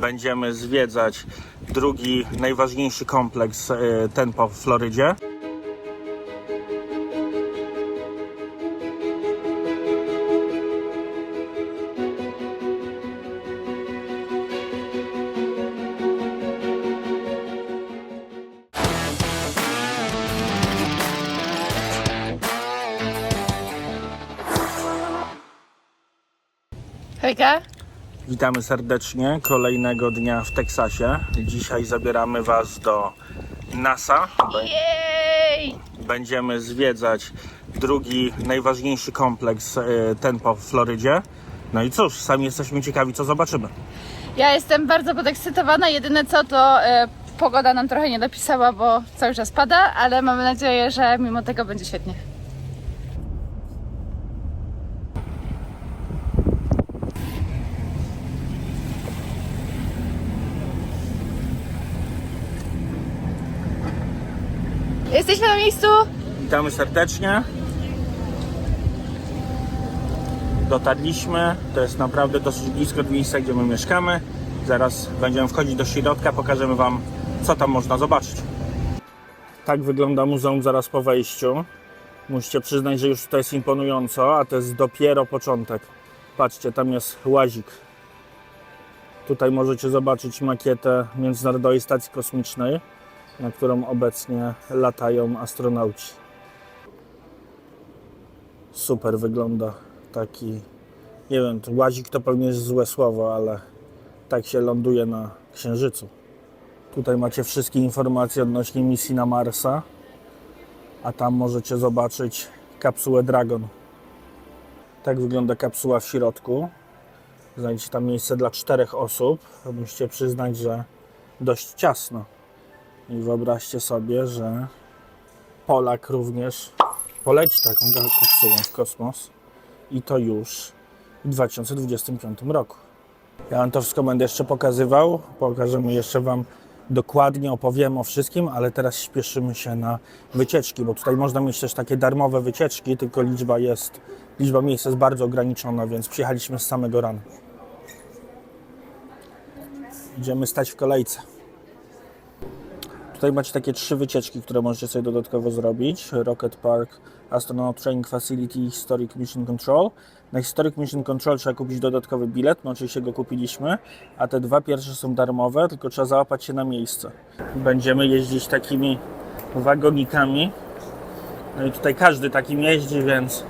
Będziemy zwiedzać drugi najważniejszy kompleks, e, ten po Florydzie. Witamy serdecznie kolejnego dnia w Teksasie. Dzisiaj zabieramy Was do NASA. Jej! Będziemy zwiedzać drugi najważniejszy kompleks, e, ten po Florydzie. No i cóż, sami jesteśmy ciekawi, co zobaczymy. Ja jestem bardzo podekscytowana. Jedyne co to e, pogoda nam trochę nie dopisała, bo cały czas pada, ale mamy nadzieję, że mimo tego będzie świetnie. Jesteśmy na miejscu. Witamy serdecznie. Dotarliśmy. To jest naprawdę dosyć blisko od miejsca, gdzie my mieszkamy. Zaraz będziemy wchodzić do środka, pokażemy Wam, co tam można zobaczyć. Tak wygląda muzeum zaraz po wejściu. Musicie przyznać, że już to jest imponująco, a to jest dopiero początek. Patrzcie, tam jest łazik. Tutaj możecie zobaczyć makietę Międzynarodowej Stacji Kosmicznej, na którą obecnie latają astronauci. Super wygląda taki, nie wiem, łazik to pewnie jest złe słowo, ale tak się ląduje na Księżycu. Tutaj macie wszystkie informacje odnośnie misji na Marsa, a tam możecie zobaczyć kapsułę Dragon. Tak wygląda kapsuła w środku. Znajdziecie tam miejsce dla czterech osób. Musicie przyznać, że dość ciasno. I wyobraźcie sobie, że Polak również poleci taką kapsułą w kosmos i to już w 2025 roku. Ja Wam to wszystko będę jeszcze pokazywał. Pokażemy jeszcze Wam dokładnie, opowiem o wszystkim, ale teraz śpieszymy się na wycieczki, bo tutaj można mieć też takie darmowe wycieczki, tylko liczba jest, liczba miejsc jest bardzo ograniczona, więc przyjechaliśmy z samego rana. Idziemy stać w kolejce. Tutaj macie takie trzy wycieczki, które możecie sobie dodatkowo zrobić. Rocket Park, Astronaut Training Facility, Historic Mission Control. Na Historic Mission Control trzeba kupić dodatkowy bilet, no oczywiście go kupiliśmy, a te dwa pierwsze są darmowe, tylko trzeba załapać się na miejsce. Będziemy jeździć takimi wagonikami. No i tutaj każdy takim jeździ, więc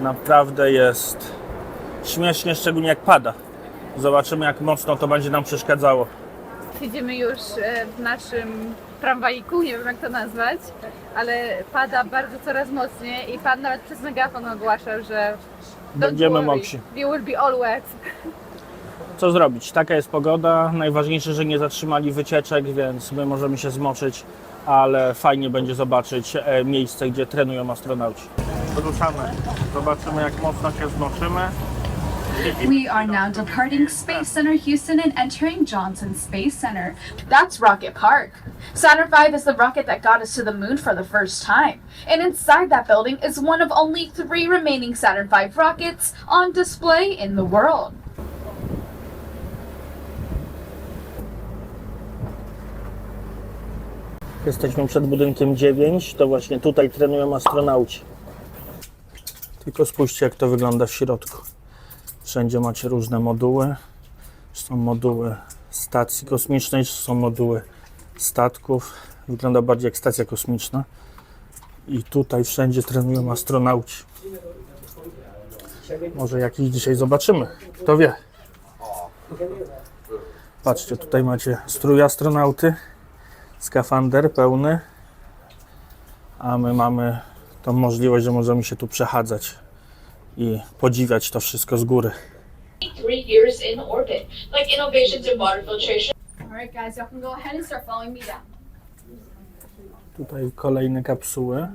naprawdę jest śmiesznie, szczególnie jak pada. Zobaczymy jak mocno to będzie nam przeszkadzało. Siedzimy już e, w naszym tramwajiku, nie wiem jak to nazwać, ale pada bardzo coraz mocniej i pan nawet przez megafon ogłaszał, że don't Będziemy worry, mokrzy. We will be all wet. Co zrobić? Taka jest pogoda. Najważniejsze, że nie zatrzymali wycieczek, więc my możemy się zmoczyć, ale fajnie będzie zobaczyć e, miejsce, gdzie trenują astronauci. Ruszamy. Zobaczymy, jak mocno się zmoczymy. We are now departing Space Center Houston and entering Johnson Space Center. That's Rocket Park. Saturn V is the rocket that got us to the moon for the first time. And inside that building is one of only three remaining Saturn V rockets on display in the world. Jesteśmy przed budynkiem 9. To właśnie tutaj trenują astronauci. Tylko spójrzcie, jak to wygląda w środku. Wszędzie macie różne moduły. Są moduły stacji kosmicznej, są moduły statków. Wygląda bardziej jak stacja kosmiczna. I tutaj wszędzie trenują astronauci. Może jakiś dzisiaj zobaczymy. Kto wie. Patrzcie, tutaj macie strój astronauty skafander pełny, a my mamy tą możliwość, że możemy się tu przechadzać i podziwiać to wszystko z góry. three years in orbit, like innovations in water filtration. Alright, guys, y'all can go ahead and start following me down. Tutaj kolejne kapsuły.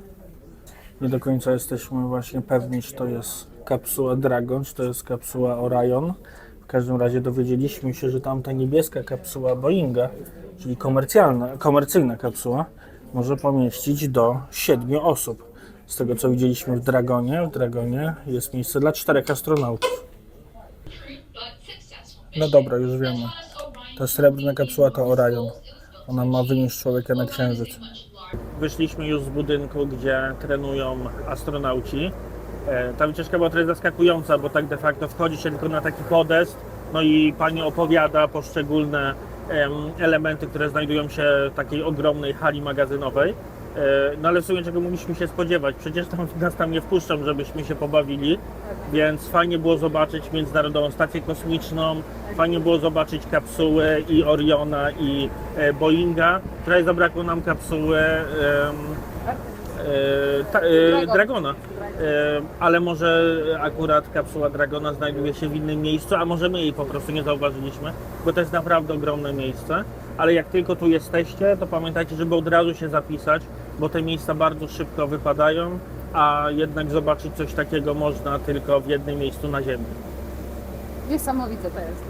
Nie do końca jesteśmy właśnie pewni, czy to jest kapsuła Dragon, czy to jest kapsuła Orion. W każdym razie dowiedzieliśmy się, że tamta niebieska kapsuła Boeinga, czyli komercyjna kapsuła, może pomieścić do 7 osób. Z tego co widzieliśmy w Dragonie, w Dragonie jest miejsce dla czterech astronautów. No dobra, już wiemy. Ta srebrna kapsuła to Orion. Ona ma wynieść człowieka na księżyc. Wyszliśmy już z budynku, gdzie trenują astronauci. E, Ta wycieczka była trochę zaskakująca, bo tak de facto wchodzi się tylko na taki podest, no i pani opowiada poszczególne em, elementy, które znajdują się w takiej ogromnej hali magazynowej. E, No ale w sumie czego mogliśmy się spodziewać? Przecież tam, nas tam nie wpuszczą, żebyśmy się pobawili, więc fajnie było zobaczyć Międzynarodową Stację Kosmiczną, fajnie było zobaczyć kapsuły i Oriona i e, Boeinga. Tutaj zabrakło nam kapsuły e, e, Dragona. Ale może akurat kapsuła Dragona znajduje się w innym miejscu, a może my jej po prostu nie zauważyliśmy, bo to jest naprawdę ogromne miejsce. Ale jak tylko tu jesteście, to pamiętajcie, żeby od razu się zapisać, bo te miejsca bardzo szybko wypadają, a jednak zobaczyć coś takiego można tylko w jednym miejscu na Ziemi. Niesamowite to jest.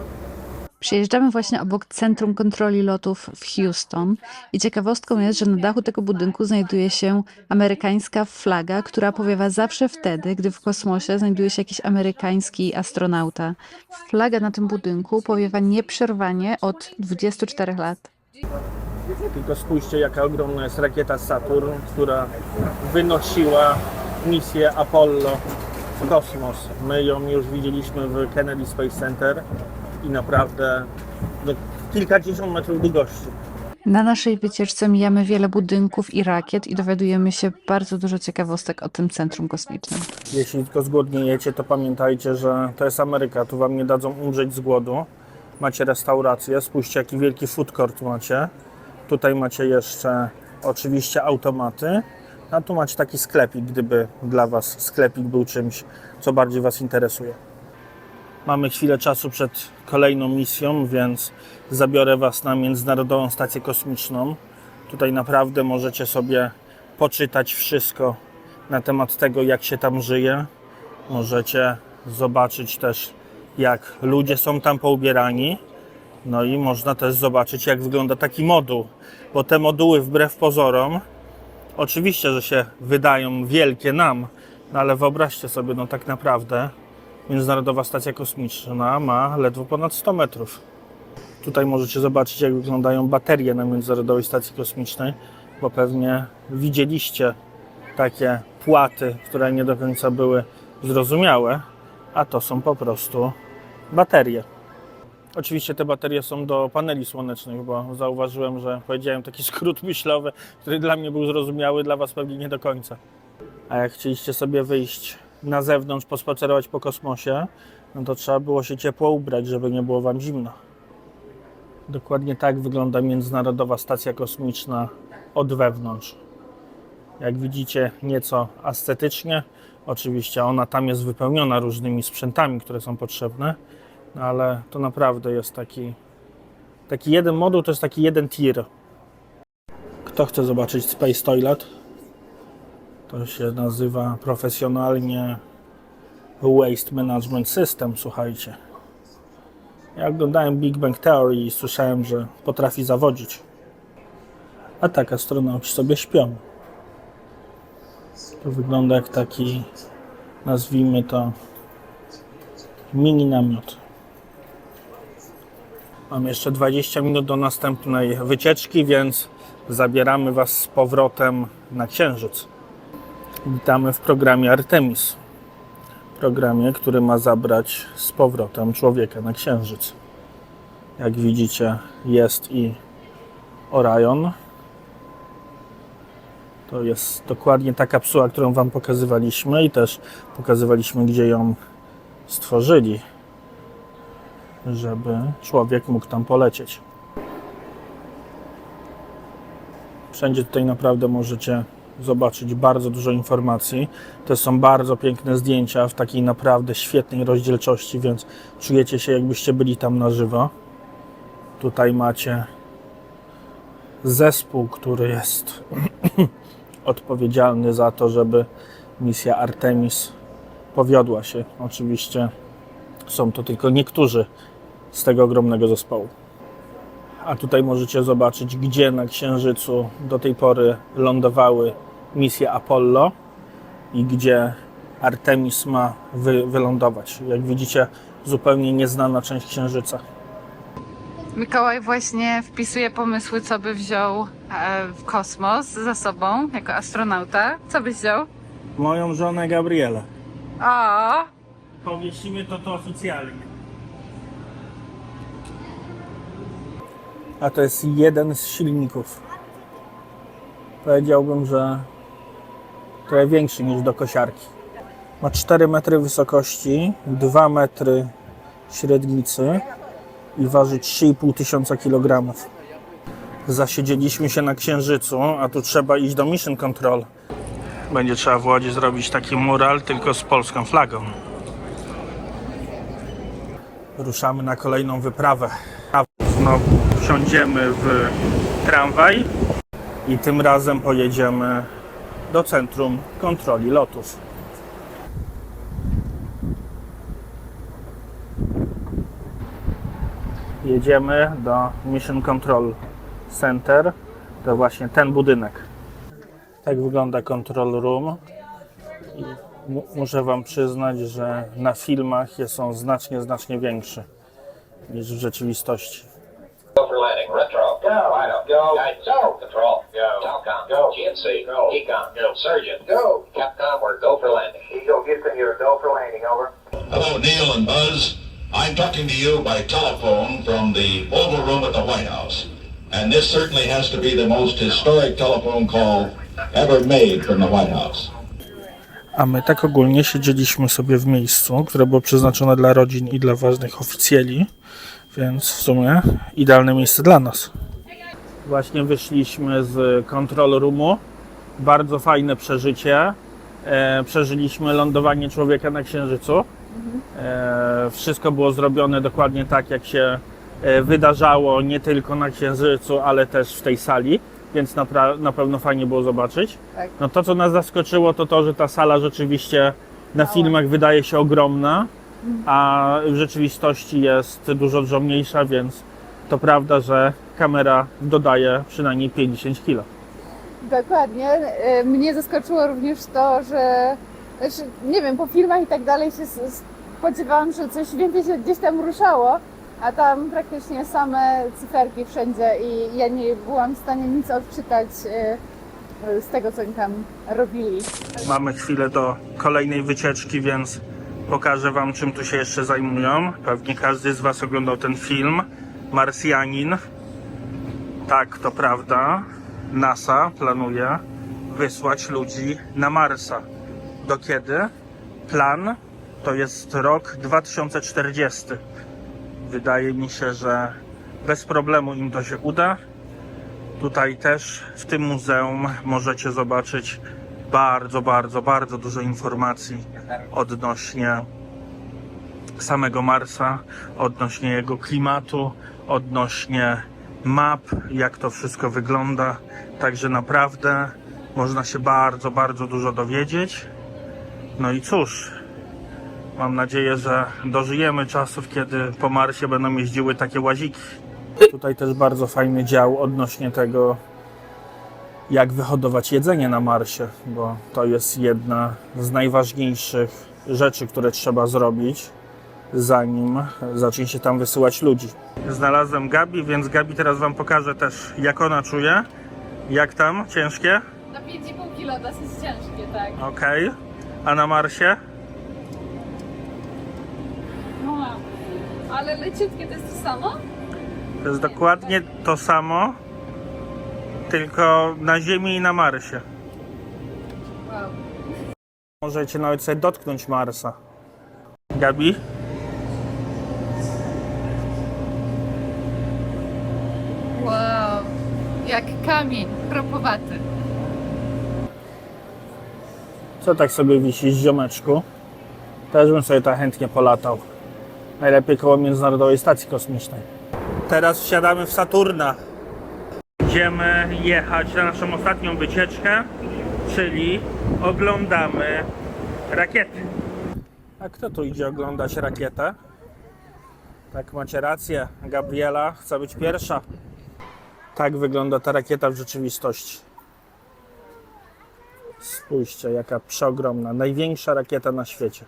Przejeżdżamy właśnie obok Centrum Kontroli Lotów w Houston i ciekawostką jest, że na dachu tego budynku znajduje się amerykańska flaga, która powiewa zawsze wtedy, gdy w kosmosie znajduje się jakiś amerykański astronauta. Flaga na tym budynku powiewa nieprzerwanie od 24 lat. Tylko spójrzcie, jaka ogromna jest rakieta Saturn, która wynosiła misję Apollo w kosmos. My ją już widzieliśmy w Kennedy Space Center i naprawdę no, kilkadziesiąt metrów długości. Na naszej wycieczce mijamy wiele budynków i rakiet i dowiadujemy się bardzo dużo ciekawostek o tym centrum kosmicznym. Jeśli tylko zgłodniejecie, to pamiętajcie, że to jest Ameryka. Tu wam nie dadzą umrzeć z głodu. Macie restaurację, spójrzcie jaki wielki food court macie. Tutaj macie jeszcze oczywiście automaty. A tu macie taki sklepik, gdyby dla was sklepik był czymś, co bardziej was interesuje. Mamy chwilę czasu przed kolejną misją, więc zabiorę Was na Międzynarodową Stację Kosmiczną. Tutaj naprawdę możecie sobie poczytać wszystko na temat tego, jak się tam żyje. Możecie zobaczyć też, jak ludzie są tam poubierani. No i można też zobaczyć, jak wygląda taki moduł, bo te moduły wbrew pozorom, oczywiście, że się wydają wielkie nam, no ale wyobraźcie sobie, no tak naprawdę Międzynarodowa Stacja Kosmiczna ma ledwo ponad 100 metrów. Tutaj możecie zobaczyć, jak wyglądają baterie na Międzynarodowej Stacji Kosmicznej, bo pewnie widzieliście takie płaty, które nie do końca były zrozumiałe, a to są po prostu baterie. Oczywiście te baterie są do paneli słonecznych, bo zauważyłem, że powiedziałem taki skrót myślowy, który dla mnie był zrozumiały, dla Was pewnie nie do końca. A jak chcieliście sobie wyjść na zewnątrz, pospacerować po kosmosie, no to trzeba było się ciepło ubrać, żeby nie było Wam zimno. Dokładnie tak wygląda Międzynarodowa Stacja Kosmiczna od wewnątrz. Jak widzicie, nieco ascetycznie. Oczywiście ona tam jest wypełniona różnymi sprzętami, które są potrzebne, ale to naprawdę jest taki, taki jeden moduł, to jest taki jeden tier. Kto chce zobaczyć Space Toilet? To się nazywa profesjonalnie Waste Management System, słuchajcie. Ja oglądałem Big Bang Theory i słyszałem, że potrafi zawodzić. A tak astronauci sobie śpią. To wygląda jak taki, nazwijmy to, mini namiot. Mam jeszcze 20 minut do następnej wycieczki, więc zabieramy Was z powrotem na Księżyc. Witamy w programie Artemis. Programie, który ma zabrać z powrotem człowieka na Księżyc. Jak widzicie, jest i Orion. To jest dokładnie ta kapsuła, którą Wam pokazywaliśmy i też pokazywaliśmy, gdzie ją stworzyli, żeby człowiek mógł tam polecieć. Wszędzie tutaj naprawdę możecie zobaczyć bardzo dużo informacji. To są bardzo piękne zdjęcia w takiej naprawdę świetnej rozdzielczości, więc czujecie się jakbyście byli tam na żywo. Tutaj macie zespół, który jest odpowiedzialny za to, żeby misja Artemis powiodła się. Oczywiście są to tylko niektórzy z tego ogromnego zespołu. A tutaj możecie zobaczyć, gdzie na Księżycu do tej pory lądowały misje Apollo i gdzie Artemis ma wy, wylądować. Jak widzicie, zupełnie nieznana część Księżyca. Mikołaj właśnie wpisuje pomysły, co by wziął e, w kosmos za sobą jako astronauta. Co byś wziął? Moją żonę Gabrielę. O, Powiesimy to to oficjalnie. A to jest jeden z silników. Powiedziałbym, że trochę większy niż do kosiarki. Ma 4 metry wysokości, 2 metry średnicy i waży 3,5 tysiąca kilogramów. Zasiedzieliśmy się na Księżycu, a tu trzeba iść do Mission Control. Będzie trzeba w Łodzi zrobić taki mural tylko z polską flagą. Ruszamy na kolejną wyprawę. Znowu wsiądziemy w tramwaj i tym razem pojedziemy do Centrum Kontroli Lotów. Jedziemy do Mission Control Center. To właśnie ten budynek. Tak wygląda Control Room. I mu- muszę Wam przyznać, że na filmach je- są znacznie, znacznie większe niż w rzeczywistości. Go for landing. Retro. Go. Up. Go. Guidance. Go. Control. Go. Telcom. Go. GNC. Go. Econ. Go. Surgeon. Go. Capcom. We're go for landing. Eagle Houston, you're go for landing. Over. Hello, Neil and Buzz. I'm talking to you by telephone from the Oval Room at the White House. And this certainly has to be the most historic telephone call ever made from the White House. A my tak ogólnie siedzieliśmy sobie w miejscu, które było przeznaczone dla rodzin i dla ważnych oficjeli, więc w sumie idealne miejsce dla nas. Właśnie wyszliśmy z control roomu. Bardzo fajne przeżycie. E, przeżyliśmy lądowanie człowieka na Księżycu. E, wszystko było zrobione dokładnie tak, jak się e, wydarzało, nie tylko na Księżycu, ale też w tej sali, więc napra- na pewno fajnie było zobaczyć. No to, co nas zaskoczyło, to to, że ta sala rzeczywiście na filmach wydaje się ogromna, a w rzeczywistości jest dużo, dużo mniejsza, więc to prawda, że kamera dodaje przynajmniej 50 kg. Dokładnie. E, Mnie zaskoczyło również to, że znaczy, nie wiem, po filmach i tak dalej się spodziewałam, że coś więcej się gdzieś tam ruszało, a tam praktycznie same cyferki wszędzie i ja nie byłam w stanie nic odczytać e, z tego, co oni tam robili. Mamy chwilę do kolejnej wycieczki, więc pokażę Wam, czym tu się jeszcze zajmują. Pewnie każdy z Was oglądał ten film. Marsjanin. Tak, to prawda. NASA planuje wysłać ludzi na Marsa. Do kiedy? Plan to jest rok 2040. Wydaje mi się, że bez problemu im to się uda. Tutaj też w tym muzeum możecie zobaczyć bardzo, bardzo, bardzo dużo informacji odnośnie samego Marsa, odnośnie jego klimatu, odnośnie map, jak to wszystko wygląda. Także naprawdę można się bardzo, bardzo dużo dowiedzieć. No i cóż, mam nadzieję, że dożyjemy czasów, kiedy po Marsie będą jeździły takie łaziki. Tutaj też bardzo fajny dział odnośnie tego, jak wyhodować jedzenie na Marsie, bo to jest jedna z najważniejszych rzeczy, które trzeba zrobić, zanim zacznie się tam wysyłać ludzi. Znalazłem Gabi, więc Gabi teraz Wam pokażę też, jak ona czuje. Jak tam? Ciężkie? Na 5,5 kilo dosyć ciężkie, tak. Okej. A na Marsie? No, ale leciutkie to jest to samo? To jest dokładnie to samo, tylko na Ziemi i na Marsie. Wow. Możecie nawet sobie dotknąć Marsa. Gabi? Wow, jak kamień kropowaty. Co tak sobie wisisz, ziomeczku? Też bym sobie tak chętnie polatał. Najlepiej koło Międzynarodowej Stacji Kosmicznej. Teraz wsiadamy w Saturna. Będziemy jechać na naszą ostatnią wycieczkę, czyli oglądamy rakiety. A kto tu idzie oglądać rakietę? Tak, macie rację. Gabriela chce być pierwsza. Tak wygląda ta rakieta w rzeczywistości. Spójrzcie, jaka przeogromna. Największa rakieta na świecie.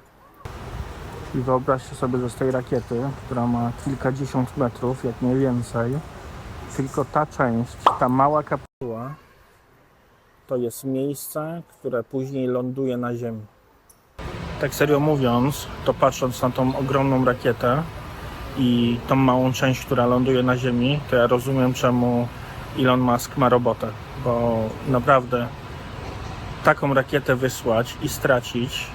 I wyobraźcie sobie, że z tej rakiety, która ma kilkadziesiąt metrów, jak nie więcej, tylko ta część, ta mała kapuła, to jest miejsce, które później ląduje na Ziemi. Tak serio mówiąc, to patrząc na tą ogromną rakietę i tą małą część, która ląduje na Ziemi, to ja rozumiem, czemu Elon Musk ma robotę, bo naprawdę taką rakietę wysłać i stracić,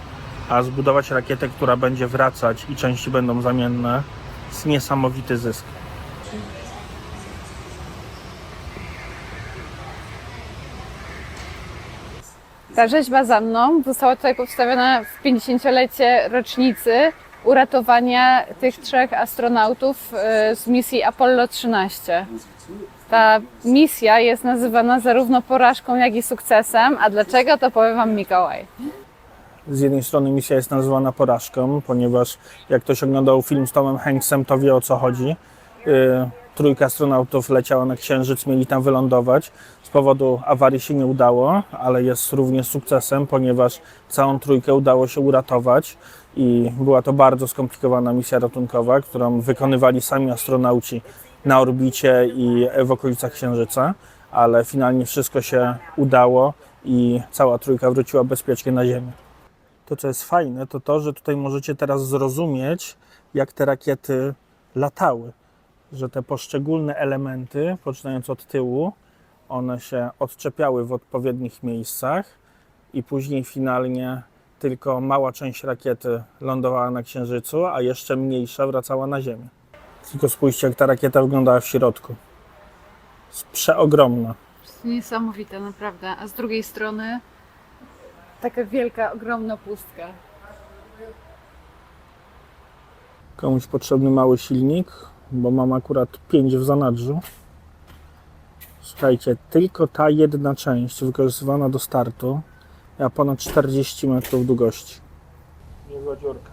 a zbudować rakietę, która będzie wracać i części będą zamienne, jest niesamowity zysk. Ta rzeźba za mną została tutaj powstawiona w 50-lecie rocznicy uratowania tych trzech astronautów e, z misji Apollo 13. Ta misja jest nazywana zarówno porażką, jak i sukcesem. A dlaczego, to powie Wam Mikołaj. Z jednej strony misja jest nazywana porażką, ponieważ jak ktoś oglądał film z Tomem Hanksem, to wie o co chodzi. Yy, trójka astronautów leciała na Księżyc, mieli tam wylądować. Z powodu awarii się nie udało, ale jest również sukcesem, ponieważ całą trójkę udało się uratować i była to bardzo skomplikowana misja ratunkowa, którą wykonywali sami astronauci na orbicie i w okolicach Księżyca, ale finalnie wszystko się udało i cała trójka wróciła bezpiecznie na Ziemię. To, co jest fajne, to to, że tutaj możecie teraz zrozumieć, jak te rakiety latały. Że te poszczególne elementy, poczynając od tyłu, one się odczepiały w odpowiednich miejscach i później finalnie tylko mała część rakiety lądowała na Księżycu, a jeszcze mniejsza wracała na Ziemię. Tylko spójrzcie, jak ta rakieta wyglądała w środku. Jest przeogromna. Niesamowite, naprawdę. A z drugiej strony taka wielka, ogromna pustka. Komuś potrzebny mały silnik, bo mam akurat 5 w zanadrzu. Słuchajcie, tylko ta jedna część wykorzystywana do startu miała ponad 40 metrów długości. Niezła dziurka.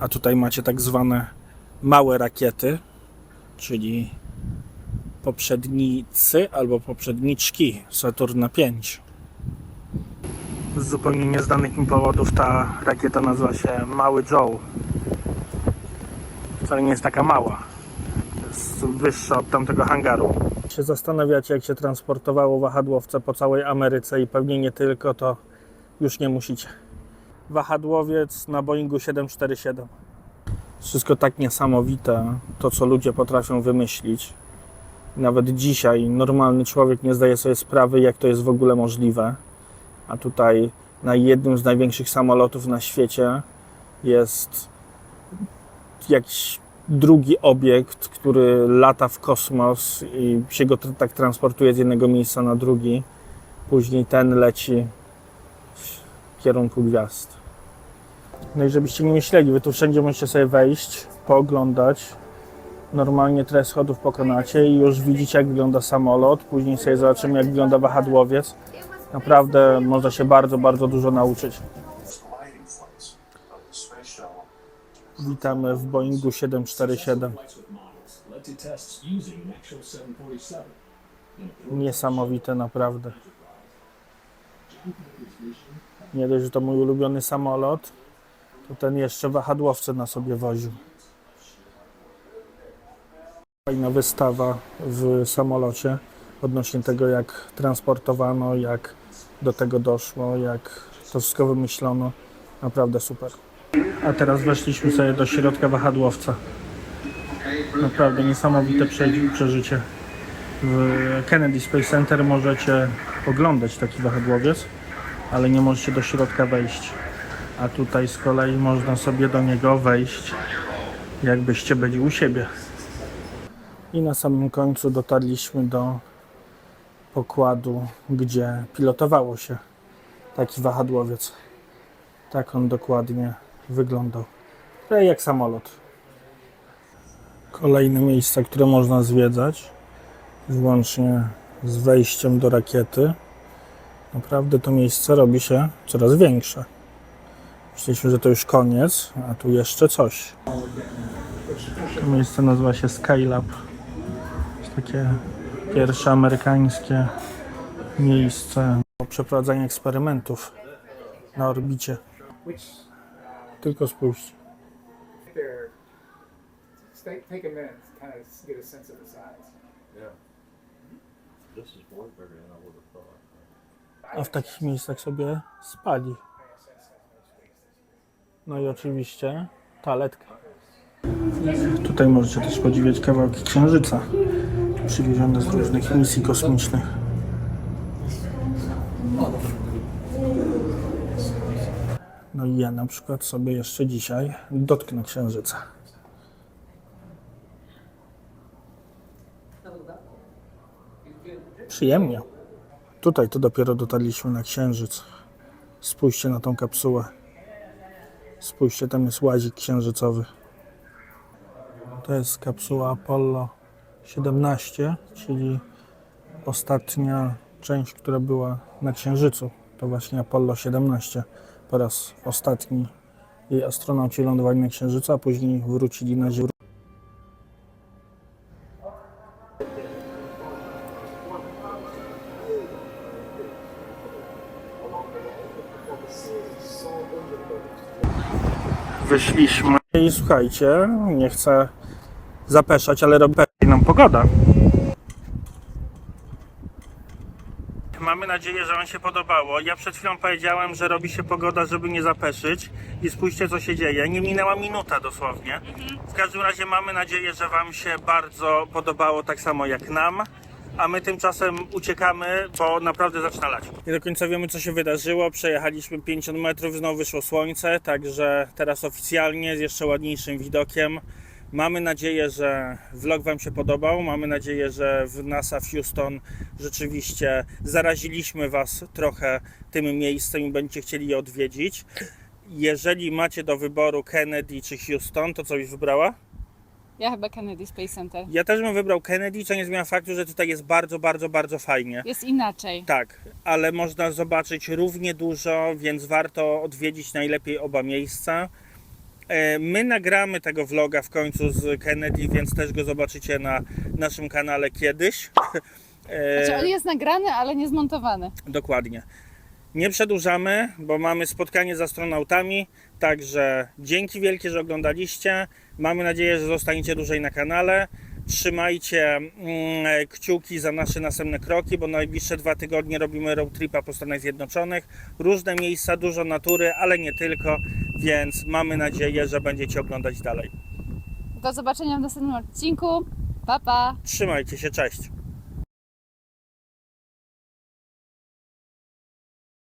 A tutaj macie tak zwane małe rakiety, czyli poprzednicy albo poprzedniczki Saturna 5. Z zupełnie nieznanych mi powodów ta rakieta nazywa się Mały Joe. Wcale nie jest taka mała. Wyższa od tamtego hangaru. Się zastanawiacie, jak się transportowało wahadłowce po całej Ameryce i pewnie nie tylko, to już nie musicie. Wahadłowiec na Boeingu 747. Wszystko tak niesamowite, to co ludzie potrafią wymyślić. Nawet dzisiaj normalny człowiek nie zdaje sobie sprawy, jak to jest w ogóle możliwe. A tutaj na jednym z największych samolotów na świecie jest jakiś drugi obiekt, który lata w kosmos i się go tak transportuje z jednego miejsca na drugi. Później ten leci w kierunku gwiazd. No i żebyście nie myśleli, wy tu wszędzie możecie sobie wejść, pooglądać. Normalnie tyle schodów pokonacie i już widzicie jak wygląda samolot. Później sobie zobaczymy jak wygląda wahadłowiec. Naprawdę można się bardzo, bardzo dużo nauczyć. Witamy w Boeingu 747. Niesamowite naprawdę. Nie dość, że to mój ulubiony samolot, to ten jeszcze wahadłowce na sobie woził. Fajna wystawa w samolocie odnośnie tego, jak transportowano, jak do tego doszło, jak to wszystko wymyślono. Naprawdę super. A teraz weszliśmy sobie do środka wahadłowca. Naprawdę niesamowite prze- przeżycie. W Kennedy Space Center możecie oglądać taki wahadłowiec, ale nie możecie do środka wejść. A tutaj z kolei można sobie do niego wejść, jakbyście byli u siebie. I na samym końcu dotarliśmy do pokładu, gdzie pilotowało się taki wahadłowiec. Tak on dokładnie wyglądał. Prawie jak samolot. Kolejne miejsca, które można zwiedzać, włącznie z wejściem do rakiety. Naprawdę to miejsce robi się coraz większe. Myśleliśmy, że to już koniec, a tu jeszcze coś. To miejsce nazywa się Skylab. Jest takie pierwsze amerykańskie miejsce do przeprowadzania eksperymentów na orbicie. Tylko spójrzcie. take a minute to kind of get a sense of the size. A w takich miejscach sobie spali. No i oczywiście toaletka. Tutaj możecie też podziwiać kawałki księżyca przywiezione z różnych misji kosmicznych. No i ja na przykład sobie jeszcze dzisiaj dotknę księżyca. Przyjemnie. Tutaj to dopiero dotarliśmy na księżyc. Spójrzcie na tą kapsułę. Spójrzcie, tam jest łazik księżycowy. To jest kapsuła Apollo 17, czyli ostatnia część, która była na księżycu. To właśnie Apollo 17. Po raz ostatni jej astronauci lądowali na księżycu, a później wrócili na Ziemię. Wyszliśmy i słuchajcie, nie chcę zapeszać, ale robi nam pogoda. Mamy nadzieję, że Wam się podobało. Ja przed chwilą powiedziałem, że robi się pogoda, żeby nie zapeszyć. I spójrzcie, co się dzieje. Nie minęła minuta dosłownie. W każdym razie mamy nadzieję, że Wam się bardzo podobało, tak samo jak nam. A my tymczasem uciekamy, bo naprawdę zaczyna lać. Nie do końca wiemy, co się wydarzyło. Przejechaliśmy 50 metrów, znowu wyszło słońce, także teraz oficjalnie z jeszcze ładniejszym widokiem. Mamy nadzieję, że vlog Wam się podobał. Mamy nadzieję, że w NASA w Houston rzeczywiście zaraziliśmy Was trochę tym miejscem i będziecie chcieli je odwiedzić. Jeżeli macie do wyboru Kennedy czy Houston, to co byś wybrała? Ja chyba Kennedy Space Center. Ja też bym wybrał Kennedy, co nie zmienia faktu, że tutaj jest bardzo, bardzo, bardzo fajnie. Jest inaczej. Tak, ale można zobaczyć równie dużo, więc warto odwiedzić najlepiej oba miejsca. E, My nagramy tego vloga w końcu z Kennedy, więc też go zobaczycie na naszym kanale kiedyś. E, Znaczy on jest nagrany, ale nie zmontowany. Dokładnie. Nie przedłużamy, bo mamy spotkanie z astronautami. Także dzięki wielkie, że oglądaliście. Mamy nadzieję, że zostaniecie dłużej na kanale. Trzymajcie mm, kciuki za nasze następne kroki, bo najbliższe dwa tygodnie robimy road tripa po Stanach Zjednoczonych. Różne miejsca, dużo natury, ale nie tylko, więc mamy nadzieję, że będziecie oglądać dalej. Do zobaczenia w następnym odcinku. Pa, pa! Trzymajcie się, cześć!